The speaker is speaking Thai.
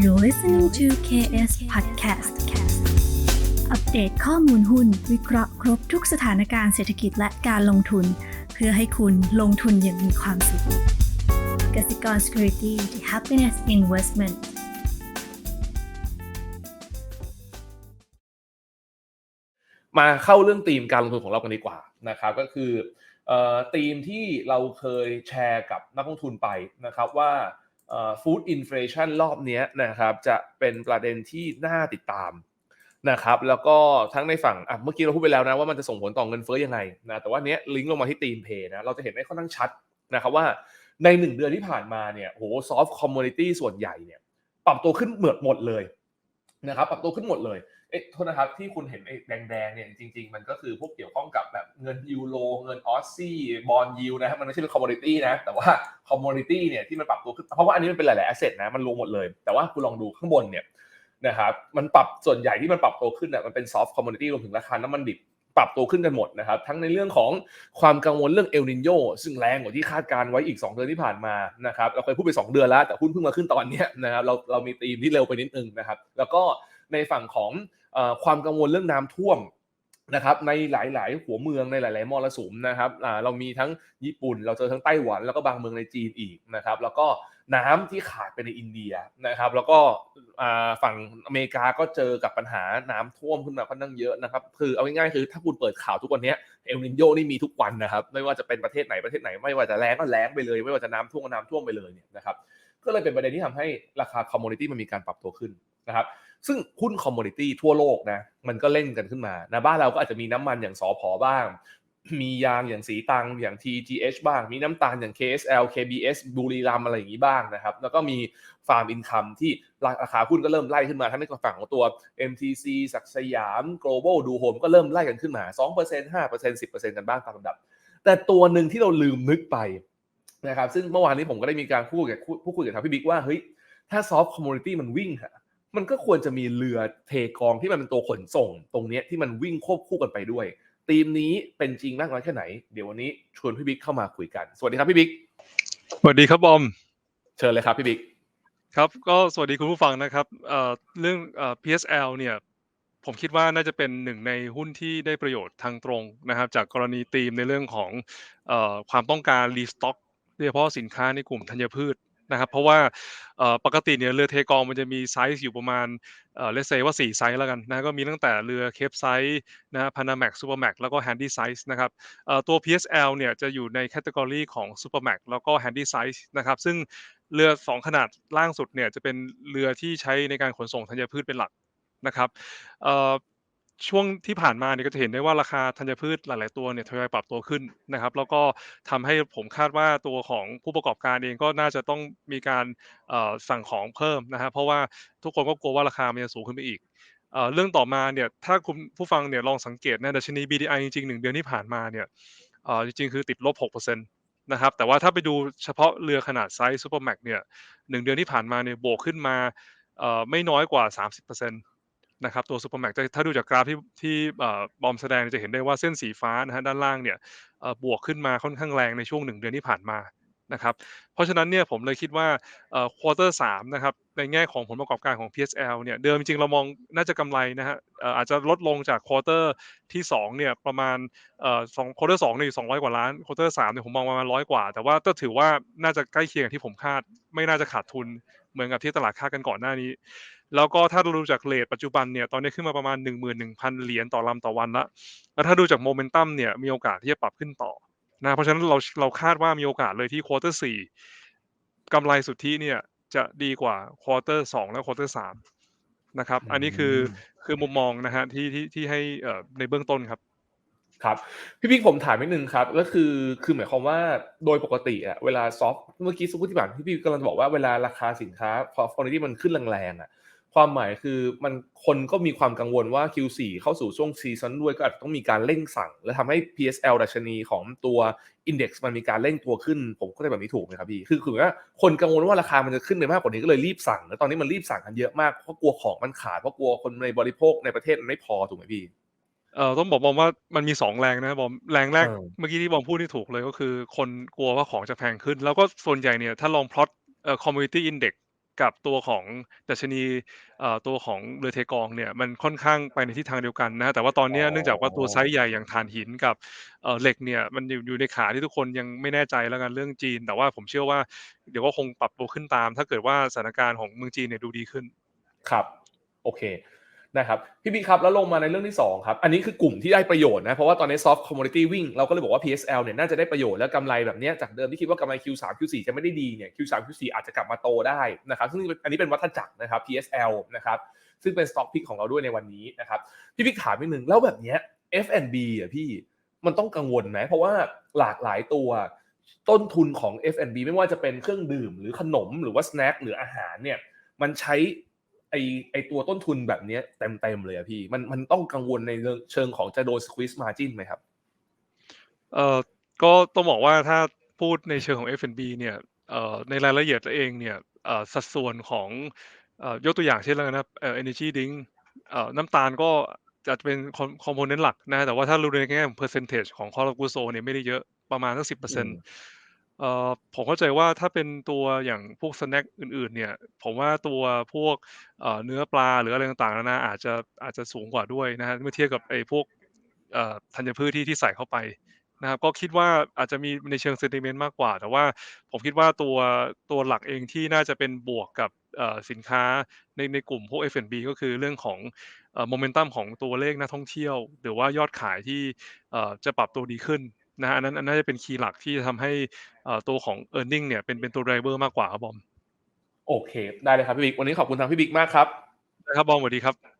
You're listening to KS Podcast อัปเดตข้อมูลหุ้น วิเคราะห์ครบทุกสถานการณ์เศรษฐกิจและการลงทุน เพื่อให้คุณลงทุนอย่างมีความสุขกสิกร Security the Happiness Investment มาเข้าเรื่องธีมการลงทุนของเรากันดีกว่านะครับก็คือเอ่อธีมที่เราเคยแชร์กับนักลงทุนไปนะครับว่า ฟู้ดอินฟลชันรอบนี้นะครับจะเป็นประเด็นที่น่าติดตามนะครับแล้วก็ทั้งในฝั่งอะเมื่อกี้เราพูดไปแล้วนะว่ามันจะส่งผลต่อเงินเฟ้อยังไงนะแต่ว่าเนี้ยลิงก์ลงมาที่ตีมเพย์นะเราจะเห็นได้ค่อนข้างชัดนะครับว่าในหนึ่งเดือนที่ผ่านมาเนี่ยโหซอฟต์คอมมูนิตี้ส่วนใหญ่เนี่ยปรับตัวขึ้นเหมือดหมดเลยนะครับปรับตัวขึ้นหมดเลย เอ๊ะโทษนะครับที่คุณเห็นไอ้แดงๆเนี่ยจริง ๆ มันก็คือพวกเกี่ยวข้องกับแบบเงินยูโรเงินออสซี่บอลยูนะครับมันไม่ใช่เป็นคอมมูนิตี้นะแต่ว่าคอมมูนิตี้เนี่ยที่มันปรับตัวขึ้นเพราะว่าอันนี้มันเป็นหลายๆแอสเซทนะมันลงหมดเลย แต่ว่าคุณลองดูข้างบนเนี่ยนะครับมันปรับส่วนใหญ่ที่มันปรับตัวขึ้นเนี่ยมันเป็นซอฟต์คอมมูนิตี้รวมถึงราคาน้ำมันดิบปรับตัวขึ้นกันหมดนะครับทั้งในเรื่องของความกังวลเรื่องเอลนินโยซึ่งแรงกว่าที่คาดการไว้อีก 2 เดือนที่ผ่านมานะครับเราเคยพูดไป 2 เดือนแล้วแต่หุ้นเพิ่งมาขึ้นตอนนี้นะครับเราเรามีธีมที่เร็วไปนิดนึงนะครับแล้วก็ในฝั่งของ ความกังวลเรื่องน้ำท่วมนะครับในหลาย ๆ หัวเมืองในหลาย ๆมรสุมนะครับเรามีทั้งญี่ปุ่น เราเจอทั้งไต้หวันแล้วก็บางเมืองในจีนอีกนะครับ แล้วก็น้ำที่ขาดไปในอินเดียนะครับ แล้วก็ฝั่งอเมริกาก็เจอกับปัญหาน้ำท่วมขึ้นมาค่อนข้างเยอะนะครับ คือเอาง่ายๆคือถ้าคุณเปิดข่าวทุกวันนี้เอลนินโยนี่มีทุกวันนะครับ ไม่ว่าจะเป็นประเทศไหนประเทศไหนไม่ว่าจะแรงก็แรงไปเลย ไม่ว่าจะน้ำท่วมก็น้ำท่วมไปเลยเนี่ยนะครับก็เลยเป็นประเด็นที่ทำให้ราคาคอมมูนิตี้มันมีการปรับตัวขึ้นนะครับ ซึ่งหุ้นคอมมูนิตี้ทั่วโลกนะมันก็เล่นกันขึ้นมานะบ้านเราก็อาจจะมีน้ำมันอย่างสอพอบ้าง มียางอย่างสีตังอย่าง TGH บ้าง มีน้ำตาลอย่าง KSL KBS บุรีรัมอะไรอย่างนี้บ้างนะครับ แล้วก็มีฟาร์มอินคัมที่ราคาหุ้นก็เริ่มไล่ขึ้นมา ทั้งในฝั่งของตัว MTC ศักสยาม global ดูโฮมก็เริ่มไล่กันขึ้นมา 2% 5% 10%กันบ้างตามลำดับ แต่ตัวหนึ่งที่เราลืมนึกไปนะครับซึ่งเมื่อวานนี้ผมก็ได้มีการพูดกับผู้คุยกับทางพี่บิ๊กว่าเฮ้ยถ้าซอฟต์คอมมูนิตี้มันวิ่งฮะ มันก็ควรจะมีเรือเทกองที่มันเป็นตัวขนส่ง ตรงนี้ที่มันวิ่งควบคู่กันไปด้วยทีมนี้เป็นจริงมากน้อยแค่ไหน เดี๋ยววันนี้ชวนพี่บิ๊กเข้ามาคุยกัน สวัสดีครับพี่บิ๊กสวัสดีครับบอม เชิญเลยครับพี่บิ๊กครับก็สวัสดีคุณผู้ฟังนะครับเอ่อเรื่องเอ่อ PSL เนี่ยผมคิดว่าน่าจะเป็นหนึ่งในหุ้นที่ได้ประโยชน์ทางตรงนะครับ จากกรณีธีมในเรื่องของเอ่อความต้องการรีสต็อกโดยเฉพาะสินค้าในกลุ่มธัญพืช นะครับ เพราะว่าปกติเนี่ยเรือเทกองมันจะมีไซส์อยู่ประมาณเลสเซว่า 4 ไซส์แล้วกันนะก็มีตั้งแต่เรือเคปไซส์นะพานาแม็กซูเปอร์แม็กแล้วก็แฮนดี้ไซส์นะครับตัว PSL เนี่ยจะอยู่ในแคตตากรีของซูเปอร์แม็กแล้วก็แฮนดี้ไซส์นะครับซึ่งเรือ 2 ขนาดล่างสุดเนี่ยจะเป็นเรือที่ใช้ในการขนส่งธัญพืชเป็นหลักนะครับ ช่วงที่ผ่านมาเนี่ยก็จะเห็นได้ว่าราคาธัญพืชหลาย ๆ ตัวเนี่ยทยอยปรับตัวขึ้นนะครับ แล้วก็ทำให้ผมคาดว่าตัวของผู้ประกอบการเองก็น่าจะต้องมีการสั่งของเพิ่มนะครับเพราะว่าทุกคนก็กลัวว่าราคามันจะสูงขึ้นไปอีกเรื่องต่อมาเนี่ยถ้าคุณผู้ฟังเนี่ยลองสังเกตนะดัชนี BDI จริงๆหนึ่งเดือนที่ผ่านมาเนี่ยจริงๆคือติดลบ6%นะครับแต่ว่าถ้าไปดูเฉพาะเรือขนาดไซส์ซูเปอร์แม็กเนี่ยหนึ่งเดือนที่ผ่านมาเนี่ยบวกขึ้นมาไม่น้อยกว่า 30% นะครับตัวซูเปอร์แม็กถ้าดูจากกราฟที่ที่บอมแสดงจะเห็นได้ว่าเส้นสีฟ้านะฮะด้านล่างเนี่ยบวกขึ้นมาค่อนข้างแรงในช่วงหนึ่งเดือนที่ผ่านมานะครับเพราะฉะนั้นเนี่ยผมเลยคิดว่าควอเตอร์สามนะครับในแง่ของผลประกอบการของ PSL เนี่ยเดิมจริงเรามองน่าจะกำไรนะฮะอาจจะลดลงจากควอเตอร์ที่2เนี่ยประมาณสองควอเตอร์สองเนี่ยสองร้อยกว่าล้านควอเตอร์สามเนี่ยผมมองประมาณร้อยกว่า แต่ว่าก็ถือว่าน่าจะใกล้เคียงที่ผมคาด ไม่น่าจะขาดทุนเหมือนกับที่ตลาดคาดกันก่อนหน้านี้ แล้วก็ถ้าเราดูจากเลทปัจจุบันเนี่ยตอนนี้ขึ้นมาประมาณ 11,000 เหรียญต่อลำต่อวันละแล้วถ้าดูจากโมเมนตัมเนี่ยมีโอกาสที่จะปรับขึ้นต่อนะเพราะฉะนั้นเราเราคาดว่ามีโอกาสเลยที่ควอเตอร์สี่กำไรสุทธิเนี่ยจะดีกว่าควอเตอร์สองและควอเตอร์สามนะครับ อันนี้คือคือมุมมองนะฮะที่ที่ที่ให้ในเบื้องต้นครับครับพี่พี่ผมถามนิดนึงครับก็คือคือหมายความว่าโดยปกติอะเวลาซอฟเมื่อกี้สุภุที่บานพี่พี่กำลังบอกว่าเวลาราคาสินค้าพอฟอร์นิที่มันขึ้นแรงๆอะ ความหมายคือมันคนก็มีความกังวลว่า Q4 เข้าสู่ช่วงซีซันด้วยก็อาจจะต้องมีการเร่งสั่ง และทำให้ PSL ดัชนีของตัว Index มันมีการเร่งตัวขึ้น ผมก็ได้แบบนี้ถูกไหมครับพี่ คือคือว่าคนกังวลว่าราคามันจะขึ้นไปมากกว่านี้ก็เลยรีบสั่ง แล้วตอนนี้มันรีบสั่งกันเยอะมากเพราะกลัวของมันขาดเพราะกลัวคนในบริโภคในประเทศมันไม่พอถูกไหมพี่เอ่อต้องบอกบอมว่ามันมีสองแรงนะบอมแรงแรกเมื่อกี้ที่บอมพูดที่ถูกเลยก็คือ คนกลัวว่าของจะแพงขึ้น แล้วก็ส่วนใหญ่เนี่ยถ้าลองพลอตเอ่อ commodity index กับตัวของดัชนีเอ่อตัวของเรือเทกองเนี่ยมันค่อนข้างไปในทิศทางเดียวกันนะครับแต่ว่าตอนเนี้ยเนื่องจากว่าตัวไซซ์ใหญ่อย่างถ่านหินกับเอ่อเหล็กเนี่ยมันอยู่อยู่ในขาที่ทุกคนยังไม่แน่ใจแล้วกันเรื่องจีน แต่ว่าผมเชื่อว่าเดี๋ยวก็คงปรับตัวขึ้นตาม ถ้าเกิดว่าสถานการณ์ของเมืองจีนเนี่ยดูดีขึ้นครับโอเค นะครับพี่บิ๊กครับแล้วลงมาในเรื่องที่สองครับอันนี้คือกลุ่มที่ได้ประโยชน์นะเพราะว่าตอนนี้ soft commodity วิ่งเราก็เลยบอกว่า PSL เนี่ยน่าจะได้ประโยชน์และกำไรแบบเนี้ยจากเดิมที่คิดว่ากำไร Q3 Q4 จะไม่ได้ดีเนี่ย Q3 Q4 อาจจะกลับมาโตได้นะครับซึ่งอันนี้เป็นวัฏจักรนะครับ PSL นะครับซึ่งเป็น stock pick ของเราด้วยในวันนี้นะครับพี่บิ๊กถามนิดนึงแล้วแบบเนี้ย F&B อะพี่มันต้องกังวลไหมเพราะว่าหลากหลายตัวต้นทุนของ F&B ไม่ว่าจะเป็นเครื่องดื่มหรือขนมหรือว่าสแน็คหรืออาหารเนี่ยมันใช้ ไอไอตัวต้นทุนแบบเนี้ยเต็มเต็มๆเลยอะพี่ มันมันต้องกังวลในเชิงของจะโดน squeeze margin ไหมครับ เอ่อก็ต้องบอกว่าถ้าพูดในเชิงของ F&B เนี่ยเอ่อในรายละเอียดเองเนี่ยเอ่อสัดส่วนของเอ่อยกตัวอย่างเช่นแล้วกันนะครับเอ่อ energy drink เอ่อน้ำตาลก็จะเป็นคอมคอมโพเนนต์หลักนะแต่ว่าถ้าดูในแง่ของ percentage ของ cost of goods sold เนี่ยไม่ได้เยอะประมาณสักสิบเปอร์เซ็นต์ เอ่อผมเข้าใจว่าถ้าเป็นตัวอย่างพวกสแน็คอื่นๆ เนี่ย ผมว่าตัวพวกเอ่อเนื้อปลาหรืออะไรต่างๆนานาอาจจะอาจจะสูงกว่าด้วยนะฮะเมื่อเทียบกับไอ้พวกเอ่อธัญพืชที่ที่ใส่เข้าไปนะครับก็คิดว่าอาจจะมีในเชิง sentiment มากกว่า แต่ว่าผมคิดว่าตัวตัวหลักเองที่น่าจะเป็นบวกกับสินค้าในในกลุ่มพวก F&B ก็คือเรื่องของโมเมนตัมของตัวเลขนักท่องเที่ยว หรือว่ายอดขายที่จะปรับตัวดีขึ้น นะฮะอันนั้นอันนั้นจะเป็นคีย์หลักที่จะทำให้เอ่อตัวของ e a r n i n g เนี่ยเป็นเป็นตัว driver มากกว่าครับบอมโอเค ได้เลยครับพี่บิ๊กวันนี้ขอบคุณทางพี่บิ๊กมากครับนะครับบอมสวัสดีครับ